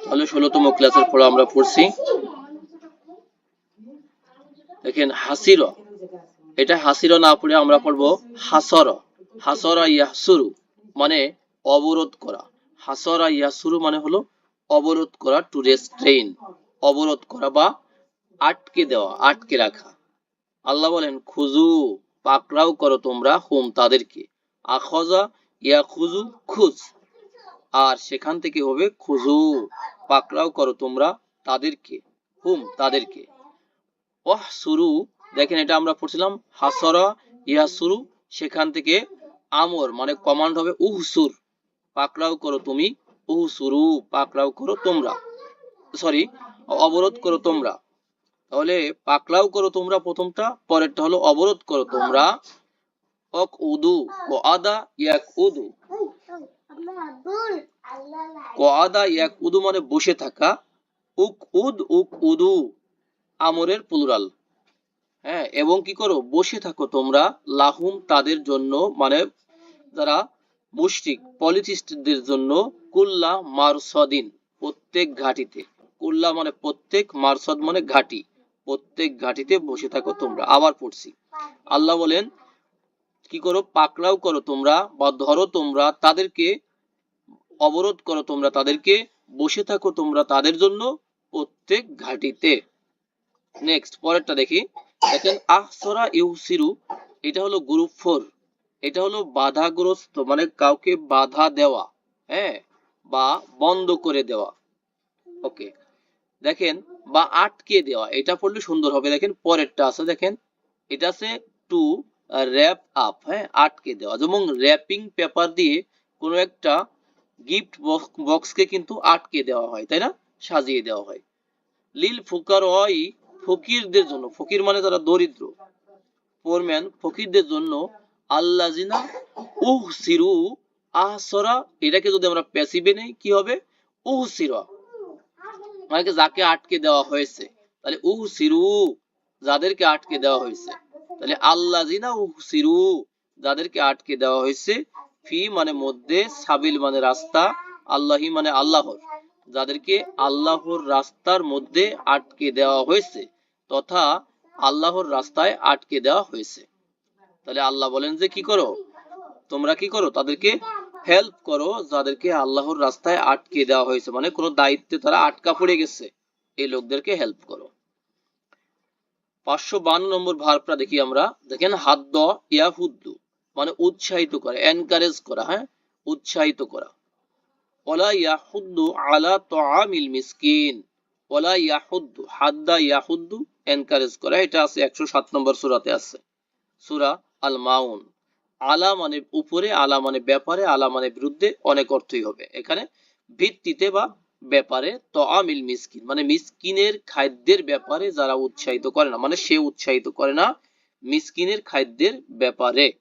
তাহলে ক্লাসের পড়া আমরা পড়ছি। দেখেন, হাসির। এটা হাসির না পড়ে আমরা হাসর। মানে অবরোধ করা। হাসরা ইয়াহসুরু মানে হলো অবরোধ করা টু রেস্ট্রেইন অবরোধ করা বা আটকে দেওয়া, আটকে রাখা। আল্লাহ বলেন খুজু পাকড়াও করো তোমরা হুম তাদেরকে। আখজা ইয়া খুজু খুজ আর সেখান থেকে হবে খুজু পাকড়াও করো তোমরা তাদেরকে, হুম, তাদেরকে। ওহ সুরু দেখেন এটা আমরা পড়ছিলাম, হাসরা ইয়া সুরু সেখান থেকে আমর মানে কমান্ড হবে উহসুর। পাকড়াও করো তুমি, উহসুরু, পাকড়াও করো তোমরা। সরি অবরোধ করো তোমরা। তাহলে পাকড়াও করো তোমরা প্রথমটা, পরেরটা হলো অবরোধ করো তোমরা। অক উদু ও আদা ইয়াক উদু কোয়াদা ইয়াক উদু মানে বসে থাকা, উক উদ, উক উদু, আমরের প্লুরাল হ্যাঁ এবং কি করো? বসে থাকো তোমরা, লাহুম তাদের জন্য মানে যারা মুশরিক পলিথিস্টদের জন্য, কুল্লা মারসদিন, প্রত্যেক ঘাটিতে। কুল্লা মানে প্রত্যেক, মারসদ মানে ঘাটি। প্রত্যেক ঘাটিতে বসে থাকো তোমরা। আবার পড়ছি। আল্লাহ বলেন, কি করো? পাকড়াও করো তোমরা বা ধরো তোমরা তাদেরকে অবরোধ করো তোমরা তাদেরকে, বসে থাকো তোমরা তাদের জন্য প্রত্যেক ঘাটিতে। নেক্সট পরেরটা দেখি। দেখেন, আহসরা ইউসিরু, এটা হলো গ্রুপ ফোর এটা হলো বাধাগ্রস্ত মানে কাউকে বাধা দেওয়া হ্যাঁ? বা বন্ধ করে দেওয়া। ওকে দেখেন, বা আটকে দেওয়া, এটা পড়লে সুন্দর হবে। দেখেন, পরেরটা আছে, দেখেন, এটা আছে টু র্যাপ আপ হ্যাঁ? আটকে দেওয়া। যেমন র্যাপিং পেপার দিয়ে কোনো একটা গিফট বক্সকে কিন্তু আটকে দেওয়া হয়, তাই না? সাজিয়ে দেওয়া হয়। লিল ফুকার ওই ফকিরদের জন্য, ফকির মানে যারা দরিদ্র পোরম্যান ফকিরদের জন্য আল্লাজিনা উহ সিরু আহসরা, এটাকে যদি আমরা প্যাসিভে নেই, কি হবে? উহ সিরা মানে যাকে আটকে দেওয়া হয়েছে, তাহলে উহ সিরু যাদেরকে আটকে দেওয়া হয়েছে, তাহলে আল্লাজিনা উহ সিরু যাদেরকে আটকে দেওয়া হয়েছে ফি মানে মধ্যে সাবিল মানে রাস্তা, আল্লাহি মানে আল্লাহর। যাদেরকে আল্লাহর রাস্তার মধ্যে আটকে দেওয়া হয়েছে তথা আল্লাহর রাস্তায় আটকে দেওয়া হয়েছে। তাহলে আল্লাহ বলেন যে, কি করো? তোমরা কি করো? তাদেরকে হেল্প করো, যাদেরকে আল্লাহর রাস্তায় আটকে দেওয়া হয়েছে। মানে কোনো দায়িত্বে তারা আটকা পড়ে গেছে। এই লোকদেরকে হেল্প করো। পাঁচশো বান্ন নম্বর ভার্বটা দেখি আমরা। দেখেন, হাদ্দ ইয়াহুদ্দু। মানে উৎসাহিত করা এনকারেজ করা হ্যাঁ? উৎসাহিত করা। ওলা ইয়াহুদ্দু আলা তাআমিল মিসকিন। ওলা ইয়াহুদ্দু, হাদ্দা ইয়াহুদ্দু এনকারেজ করা। এটা আছে একশো সাত নম্বর সূরাতে আছে। সূরা আল মাউন আলা মানে উপরে, আলা মানে ব্যাপারে, আলা মানে বিরুদ্ধে অনেক অর্থই হবে। এখানে ভিত্তিতে বা ব্যাপারে তাআমিল মিসকিন মানে মিসকিনের খাদ্যের ব্যাপারে যারা উৎসাহিত করে না মানে সে উৎসাহিত করে না মিসকিনের খাদ্যের ব্যাপারে।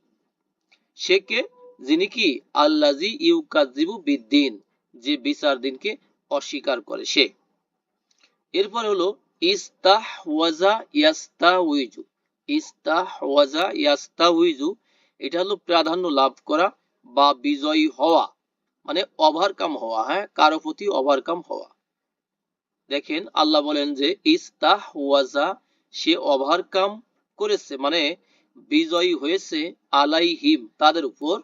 সে কে? যিনি কি? আল্লাজি ইউকাজিবু বিদ্দিন, যে বিচার দিনকে অস্বীকার করে সে। এরপর হলো ইস্তাহ ওয়াজা ইয়াস্তাউইজু ইস্তাহ ওয়াজা ইয়াস্তাউইজু এটা হলো প্রাধান্য লাভ করা বা বিজয়ী হওয়া মানে ওভারকাম হওয়া হ্যাঁ? কারও প্রতি ওভারকাম হওয়া। দেখেন, আল্লাহ বলেন যে ইস্তাহ ওয়াজা সে ওভারকাম করেছে মানে বিজয়ী হয়েছে আলাইহিম, তাদের উপর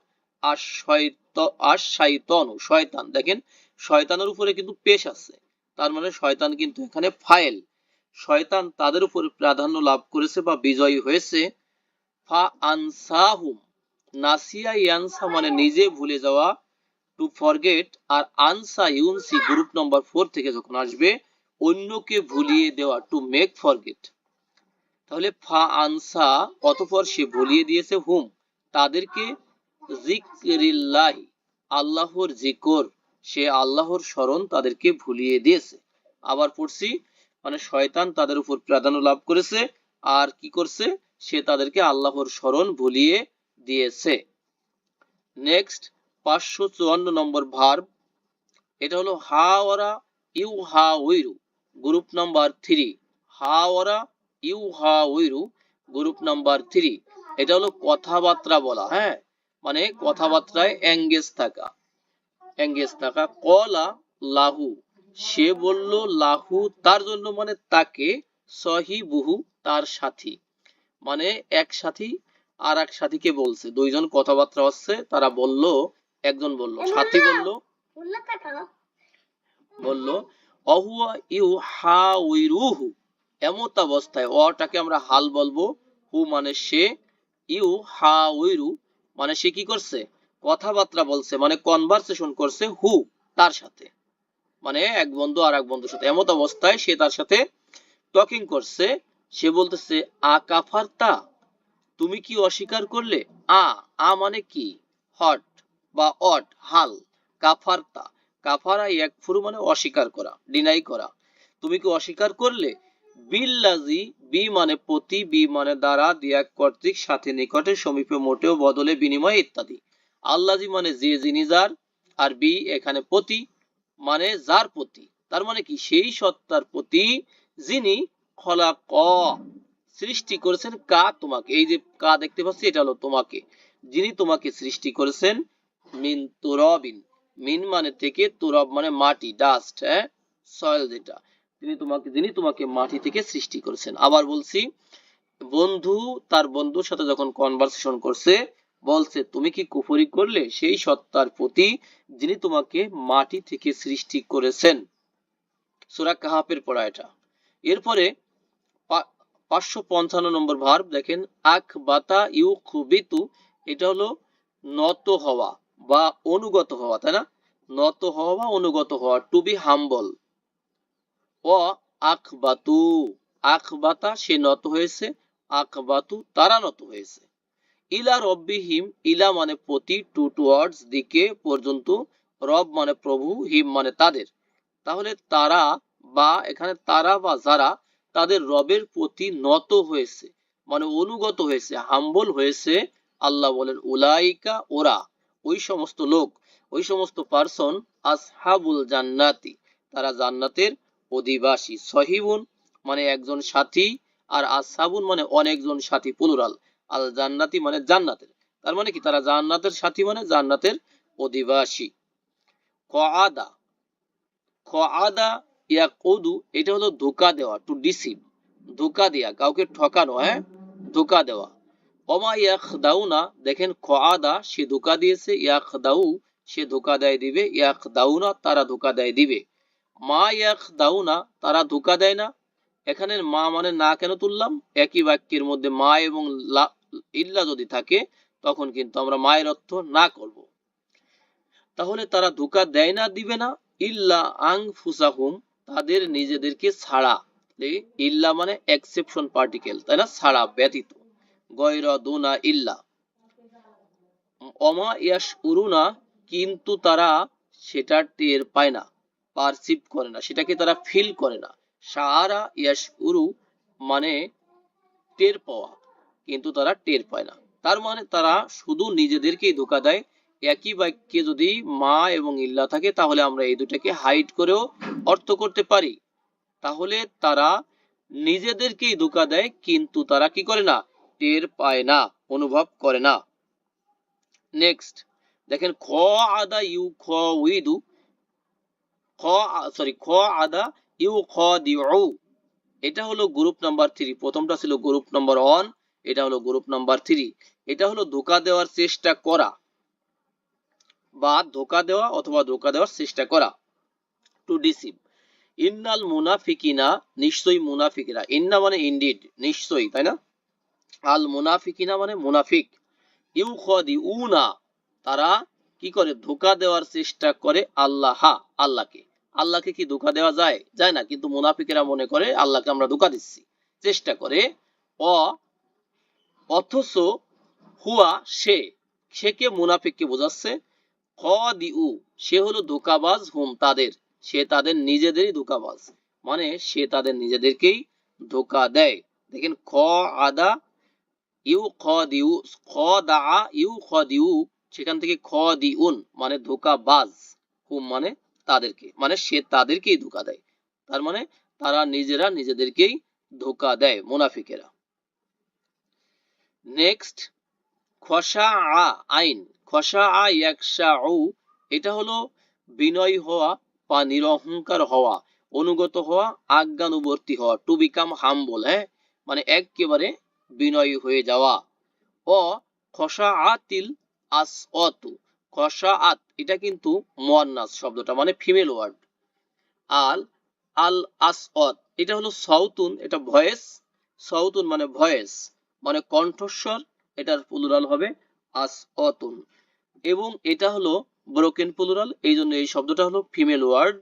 আর শয়তন শয়তান। দেখেন, শয়তানের উপরে কিন্তু পেশ আছে। তার মানে শয়তান কিন্তু এখানে ফাইল শয়তান তাদের উপর প্রাধান্য লাভ করেছে বা বিজয়ী হয়েছে। ফা আনসাহুম, নাসিয়া ইয়ানসা মানে নিজে ভুলে যাওয়া টু ফরগেট আর আনসা ইউনসি গ্রুপ নম্বর ফোর থেকে যখন আসবে, অন্যকে ভুলিয়ে দেওয়া টু মেক ফরগেট তাহলে ফা আনসা, অতঃপর সে ভুলিয়ে দিয়েছে, হুম, তাদেরকে জিক্রিল্লাহ, আল্লাহর জিকর, সে আল্লাহর স্মরণ তাদেরকে ভুলিয়ে দিয়েছে। আবার পড়ছি মানে শয়তান তাদের উপর প্রাধান্য লাভ করেছে, আর কি করছে? সে তাদেরকে আল্লাহর স্মরণ ভুলিয়ে দিয়েছে। নেক্সট পাঁচশো চুয়ান্ন নম্বর ভার্ব এটা হলো হা ওরা ইউ হা উইরু গ্রুপ নাম্বার থ্রি হা ওরা ইউ হা উইরু গ্রুপ নাম্বার থ্রি। এটা হলো কথাবার্তা বলা হ্যাঁ? মানে কথাবার্তায় এঙ্গেজ থাকা। এঙ্গেজ থাকা। কলা লাহু সে বলল লাহু তার জন্য মানে তাকে সহি বহু তার সাথী। মানে এক সাথী আর এক সাথীকে বলছে। দুইজন কথাবার্তা হচ্ছে তারা বলল একজন বলল সাথী বলল। বলল অহুয়া ইউ হা উইরুহু। এমত অবস্থায় অটাকে আমরা হাল বলব। হু মানে সে, ইউ হা উইরু মানে সে কি করছে? কথাবার্তা বলছে মানে কনভারসেশন করছে হু তার সাথে। মানে এক বন্ধু আর এক বন্ধুর সাথে। এমত অবস্থায় সে তার সাথে টকিং করছে। সে বলতেছে, আ কাফারতা, তুমি কি অস্বীকার করলে? আ আ মানে কি? হট বা অট, হাল, কাফারতা। কাফারা ইয়াকফুরু মানে অস্বীকার করা ডিনাই করা। তুমি কি অস্বীকার করলে? বিল্লাজি বি মানে প্রতি বি মানে দ্বারা দিয়া কর্তৃক সাথে নিকটে সমীপে মোটেও বদলে বিনিময় ইত্যাদি। আল্লাজি মানে যে যিনি যার, আর বি এখানে প্রতি মানে যার প্রতি তার মানে কি? সেই সত্তার প্রতি যিনি খলা ক সৃষ্টি করেছেন কা তোমাকে। এই যে কা দেখতে পাচ্ছি, এটা হলো তোমাকে। যিনি তোমাকে সৃষ্টি করেছেন মিন তুরবিন। মিন মানে থেকে তুরব মানে মাটি ডাস্ট হ্যাঁ? সয়েল যেটা। তিনি তোমাকে, যিনি তোমাকে মাটি থেকে সৃষ্টি করেছেন। আবার বলছি, বন্ধু তার বন্ধুর সাথে যখন কনভারসেশন করছে, বলছে, তুমি কি কুফরি করলে? সেই সত্তার প্রতি যিনি তোমাকে মাটি থেকে সৃষ্টি করেছেন। সুরা কাহাপের পড়া এটা। এরপরে পাঁচশো পঞ্চান্ন নম্বর ভার্ব দেখেন, আখ বাতা ইউ খুবিতু এটা হলো নত হওয়া বা অনুগত হওয়া, তাই না? নত হওয়া বা অনুগত হওয়া টু বি হাম্বল আখবাতু আখবাতা সে নত হয়েছে, আখবাতু তারা নত হয়েছে। ইলা রব্বিহিম, ইলা মানে প্রতি, টু টুয়ার্ডস দিকে পর্যন্ত, রব মানে প্রভু, হিম মানে তাদের। তাহলে তারা বা, এখানে তারা বা যারা, তাদের রবের প্রতি নত হয়েছে মানে অনুগত হয়েছে, হাম্বল হয়েছে, আল্লাহ বলেন, উলাইকা ওরা, ওই সমস্ত লোক, ওই সমস্ত পার্সন আসহাবুল জান্নাতি, তারা জান্নাতের অধিবাসী। সহিবুন মানে একজন সাথী আর আসহাবুন মানে অনেকজন সাথী প্লুরাল আল জান্নাতি মানে জান্নাতের। তার মানে কি? তারা জান্নাতের সাথী মানে জান্নাতের অধিবাসী। কআদা। কআদা ইয়াকুদু, এটা হলো ধোকা দেওয়া টু ডিসিভ ধোকা দেওয়া কাউকে ঠকানো হ্যাঁ? ধোকা দেওয়া। অমা ইয়াখদাউনা, দেখেন কআদা, সে ধোকা দিয়েছে, ইয়াখদাউ, সে ধোকা দেয় দিবে, ইয়াখদাউনা, তারা ধোকা দেয় দিবে। মা ইয়াখদাউনা তারা ধোকা দেয় না। এখানে মা মানে না কেন তুললাম? একই বাক্যের মধ্যে মা এবং ইল্লা যদি থাকে, তখন কিন্তু আমরা মায়ের অর্থ না করব। তাহলে তারা ধোকা দেয় না, দিবে না। ইল্লা আং ফুসাহুম তাদের নিজেদেরকে ছাড়া। ইল্লা মানে এক্সেপশন পার্টিকেল তাই না? ছাড়া, ব্যতীত। দুনা ইল্লা। অমা ইয়াস উরুনা কিন্তু তারা সেটা টের পায় না। পারসিভ করে না, সেটাকে তারা ফিল করে না। সারা ইয়াস উরু মানে টের পাওয়া, কিন্তু তারা টের পায় না। তার মানে তারা শুধু নিজেদেরকেই ধোকা দেয়। একই বাক্যে যদি মা এবং ইল্লা থাকে, তাহলে আমরা এই দুটাকে হাইড করেও অর্থ করতে পারি। তাহলে তারা নিজেদেরকেই ধোকা দেয়, কিন্তু তারা কি করে না? টের পায় না, অনুভব করে না। নেক্সট দেখেন খ আদা ইউ খ উইদু খ সরি খ আদা ইউ খ দিউ এটা হলো গ্রুপ নাম্বার থ্রি প্রথমটা ছিল গ্রুপ নাম্বার ওয়ান এটা হলো গ্রুপ নাম্বার থ্রি এটা হলো ধোকা দেওয়ার চেষ্টা করা বা ধোকা দেওয়া অথবা ধোকা দেওয়ার চেষ্টা করা। টু ডিসিভ ইন্নাল মুনাফিকিনা, নিশ্চয়ই মুনাফিকিরা। ইন্না মানে ইন্ডিড নিশ্চয়ই, তাই না? আল মুনাফিকিনা মানে মুনাফিক। ইউ খদি উনা তারা কি করে? ধোকা দেওয়ার চেষ্টা করে আল্লাহ, আল্লাহকে। আল্লাহকে কি ধোকা দেওয়া যায়? যায় না। কিন্তু মুনাফিকেরা মনে করে আল্লাহকে আমরা ধোকা দিচ্ছি। চেষ্টা করে। অ, অথচ হুয়া, সে সে কে মুনাফিককে বোঝাচ্ছে খ দিউ সে হলো ধোকাবাজ হুম তাদের। সে তাদের নিজেদেরই ধোকাবাজ। মানে সে তাদের নিজেদেরকেই ধোকা দেয়। দেখেন, খ, আদা, ইউ খ দিউ খ, দা, ইউ খ দিউ সেখান থেকে খ দিউন মানে ধোকাবাজ। হুম মানে তাদেরকে। মানে সে তাদেরকেই ধোকা দেয়। তার মানে তারা নিজেরা নিজেদেরকেই ধোকা দেয় মুনাফিকেরা। নেক্সট খসা আ আইন। খসা আ ইয়াকশা উ এটা হলো বিনয় হওয়া বা নিরহংকার হওয়া, অনুগত হওয়া, আজ্ঞানুবর্তী হওয়া টু বিকাম হাম্বল হ্যাঁ? মানে একেবারে বিনয়ী হয়ে যাওয়া। ও খসা আতিল আস অতু খসা আত, এটা কিন্তু মোয়ান্নাস শব্দটা মানে ফিমেল ওয়ার্ড আল আল আস এটা হলো সাউতুন এটা ভয়েস সাউতুন মানে ভয়েস মানে কণ্ঠস্বর, এটার প্লুরাল হবে আস এবং এটা হলো ব্রোকেন প্লুরাল এই জন্য এই শব্দটা হলো ফিমেল ওয়ার্ড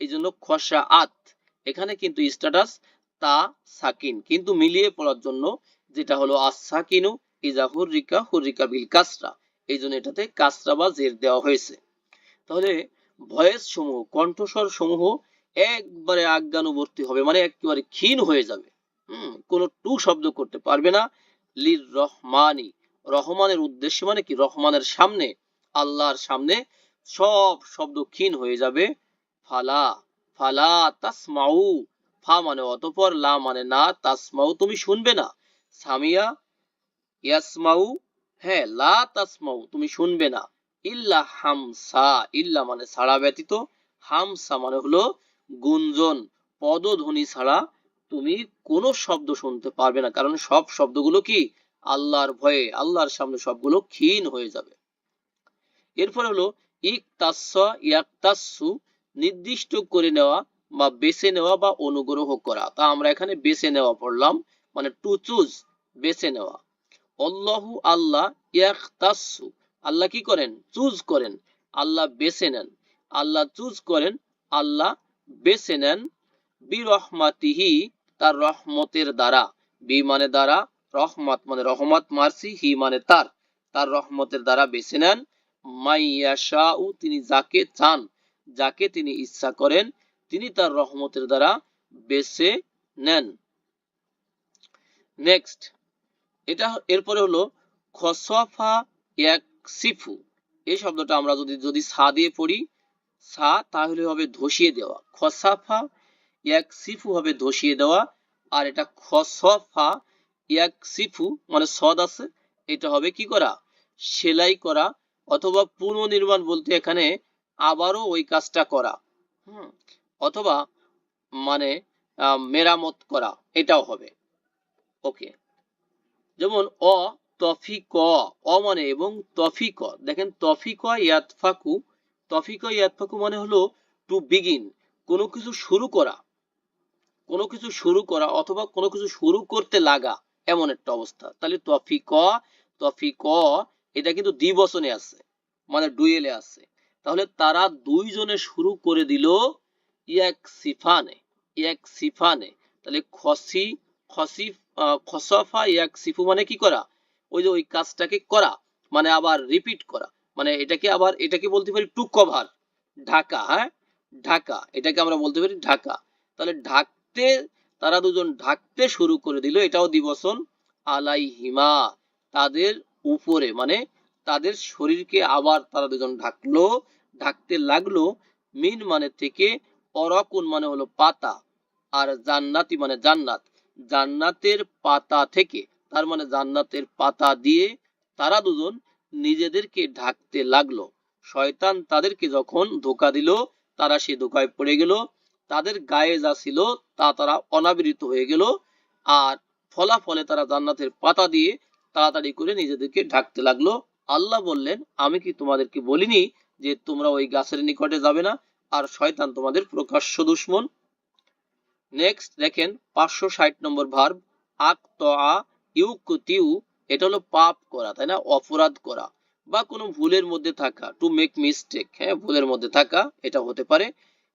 এই জন্য খসা এখানে কিন্তু স্ট্যাটাস তা সাকিন, কিন্তু মিলিয়ে পড়ার জন্য যেটা হলো আস সাকিনু, ইজা হুররিকা হুররিকা বিল কাসরা। এই জন্য এটাতে কাসরা বা জের দেওয়া হয়েছে। তাহলে ভয়েস সমূহ কণ্ঠস্বর সমূহ একবারে আজ্ঞানুবর্তী হবে মানে একেবারে ক্ষীণ হয়ে যাবে। হম, কোনো টু শব্দ করতে পারবে না। লির রহমানি রহমানের উদ্দেশ্যে মানে কি? রহমানের সামনে, আল্লাহর সামনে সব শব্দ ক্ষীণ হয়ে যাবে। ফালা ফালা তাসমাউ, ফা মানে অতপর, লা মানে না, তাসমাউ তুমি শুনবে না। সামিয়া, ইয়াসমাউ হ্যাঁ লা তাসমাউ, তুমি শুনবে না। ইল্লা হামসা, ইল্লা মানে ছাড়া ব্যতীত। হামসা মানে হলো গুঞ্জন, পদধ্বনি ছাড়া তুমি কোনো শব্দ শুনতে পারবে না। কারণ সব শব্দগুলো কি? আল্লাহর ভয়ে, আল্লাহর সামনে সবগুলো ক্ষীণ হয়ে যাবে। এরপর হলো ইকতাস্সা ইয়াকতাসসু নির্দিষ্ট করে নেওয়া বা বেছে নেওয়া বা অনুগ্রহ করা। তা আমরা এখানে বেছে নেওয়া পড়লাম মানে টু চুজ বেছে নেওয়া। অল্লাহু আল্লাহ ইয়াকতাসসু আল্লাহ কি করেন? চুজ করেন। আল্লাহ বেছে নেন। আল্লাহ চুজ করেন। আল্লাহ বেছে নেন বিরহমাতিহি, তার রহমতের দ্বারা। বি মানে দ্বারা, রহমত মানে রহমত মারসি হি মানে তার। তার রহমতের দ্বারা বেছে নেন। মাইয়াশাউ, তিনি যাকে চান, যাকে তিনি ইচ্ছা করেন, তিনি তার রহমতের দ্বারা বেছে নেন। নেক্সট এটা এরপরে হলো খসফা ইয়াকসিফু। এই শব্দটা আমরা যদি যদি সা দিয়ে পড়ি, সা তাহলে হবে ধসিয়ে দেওয়া। খসাফা সিফু হবে ধসিয়ে দেওয়া, আর এটা খসফা ইয়াকসিফু মানে সদ আছে, এটা হবে কি করা? সেলাই করা, অথবা পুনর্নির্মাণ বলতে এখানে আবারও ওই কাজটা করা, হুম, অথবা মানে মেরামত করা, এটাও হবে। ওকে। যেমন অ, তফিক, অ মানে এবং তফিক, দেখেন তফিক, ইয়াতফাকু তফিক, ইয়াতফাকু মানে হলো টু বিগিন কোনো কিছু শুরু করা, কোনো কিছু শুরু করা অথবা কোনো কিছু শুরু করতে লাগা, এমন একটা অবস্থা। তাহলে তফিক তফিক, এটা কিন্তু দ্বিবচনে আছে মানে ডুয়েলে আছে। তাহলে তারা দুইজনে শুরু করে দিল ইয়াক সিফানে ইয়াক সিফানে। তাহলে খসি খসিফ খসফা ইয়াক সিফু মানে কি করা? ওই যে ওই কাজটাকে করা মানে আবার রিপিট করা। মানে এটাকে আবার, এটাকে বলতে পারি টু কভার ঢাকা হ্যাঁ? ঢাকা, এটাকে আমরা বলতে পারি ঢাকা। তাহলে ঢাকতে, তারা দুজন ঢাকতে শুরু করে দিল, এটাও দিবসন তাদের উপরে মানে তাদের শরীরকে আবার তারা দুজন ঢাকলো, ঢাকতে লাগল, মিন মানে থেকে অরকুন মানে হলো পাতা, আর জান্নাতি মানে জান্নাত। জান্নাতের পাতা থেকে, তার মানে জান্নাতের পাতা দিয়ে তারা দুজন নিজেদেরকে ঢাকতে লাগল। শয়তান তাদেরকে যখন ধোকা দিল, তারা সে ধোকায় পড়ে গেল। তাদের গায়ে যা ছিল, তা তারা অনাবৃত হয়ে গেল। আর ফলাফলে তারা জান্নাতের পাতা দিয়ে তাড়াতাড়ি করে নিজেদেরকে ঢাকতে লাগল। আল্লাহ বললেন, আমি কি তোমাদেরকে বলিনি যে তোমরা ওই গাছের নিকটে যাবে না? আর শয়তান তোমাদের প্রকাশ্য দুশ্মন। নেক্সট দেখেন, পাঁচশো ষাট নম্বর ভার্ব আক ইউকুতিউ এটা হলো পাপ করা, তাই না? অপরাধ করা। বা কোনো ভুলের মধ্যে থাকা টু মেক মিস্টেক হ্যাঁ ভুলের মধ্যে থাকা, এটা হতে পারে।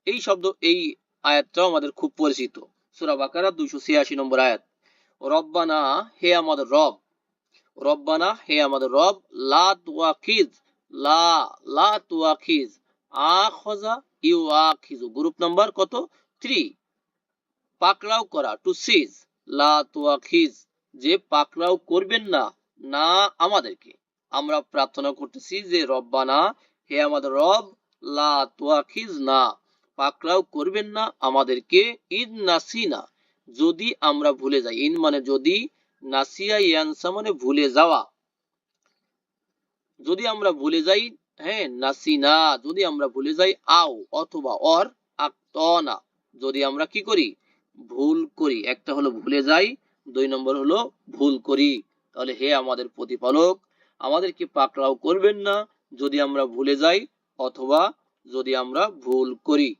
এই শব্দ, এই আয়াতটাও আমাদের খুব পরিচিত। সূরা বাকারা, দুইশো ছিয়াশি নম্বর আয়াত। রব্বানা, হে আমাদের রব, রব্বানা, হে আমাদের রব, লা তুয়াখিজ, লা লা তুয়াখিজ, আখজা ইউ আখিজু গ্রুপ নাম্বার কত? থ্রি। পাকড়াও করা টু সিজ লা তুয়াখিজ, যে পাকড়াও করবেন না না আমাদেরকে। আমরা প্রার্থনা করতেছি যে, রব্বানা, হে আমাদের রব, লা তুয়াখিজ না, পাকড়াও করবেন না আমাদেরকে ঈদ নাসিনা, যদি আমরা ভুলে যাই। ইন মানে যদি নাসিয়া ইয়ানসা মানে ভুলে যাওয়া। যদি আমরা ভুলে যাই হ্যাঁ নাসিনা, যদি আমরা ভুলে যাই, আও অথবা অর, আক্তনা, যদি আমরা কি করি? ভুল করি। একটা হলো ভুলে যাই, দুই নম্বর হলো ভুল করি। তাহলে হে আমাদের প্রতিপালক, আমাদেরকে পাকড়াও করবেন না যদি আমরা ভুলে যাই অথবা যদি আমরা ভুল করি।